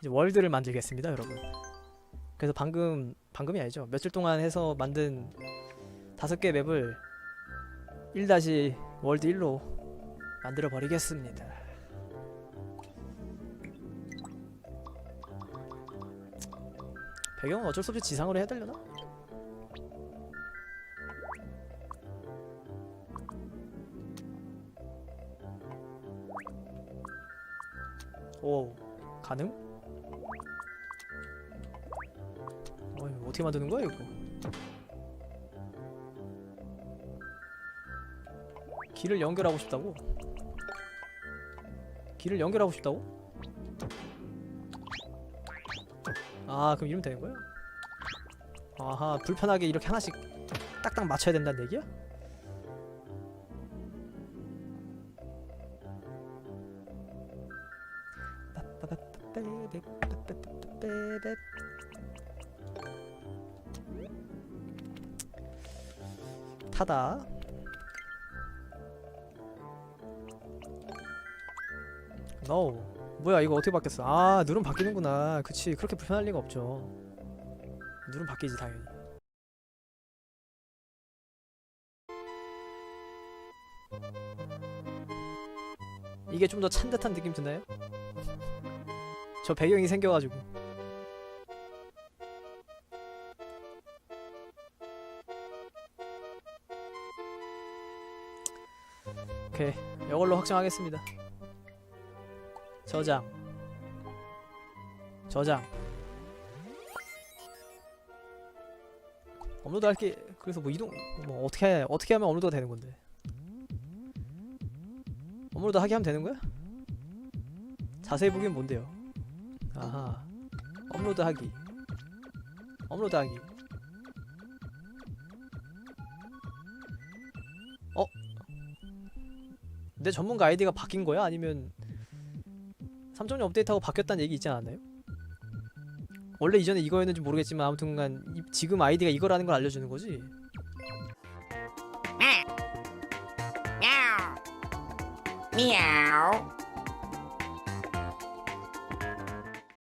이제 월드를 만들겠습니다, 여러분. 그래서 방금 방금이 아니죠. 며칠 동안 해서 만든 다섯 개 맵을 1 월드 1로 만들어 버리겠습니다. 배경은 어쩔 수 없이 지상으로 해야 되려나? 오 가능? 어 이거 어떻게 만드는 거야 이거? 길을 연결하고 싶다고? 길을 연결하고 싶다고? 아 그럼 이러면 되는 거야? 아하 불편하게 이렇게 하나씩 딱딱 맞춰야 된다는 얘기야? 타다. 노 뭐야 이거 어떻게 바뀌었어? 아 누름 바뀌는구나. 그치 그렇게 불편할 리가 없죠. 누름 바뀌지 당연히. 이게 좀 더 찬 듯한 느낌 드나요? 저 배경이 생겨가지고. 오케이 이걸로 확정하겠습니다. 저장. 저장. 업로드 할게 그래서 뭐 이동 뭐 어떻게 해, 어떻게 하면 업로드가 되는 건데? 업로드 하게 하면 되는 거야? 자세히 보기엔 뭔데요? 아하 업로드 하기 업로드 하기 어? 내 전문가 아이디가 바뀐 거야? 아니면 3.0 업데이트하고 바뀌었다는 얘기 있지 않았나요? 원래 이전에 이거였는지 모르겠지만 아무튼간 이- 지금 아이디가 이거라는 걸 알려주는 거지? Meow. Meow.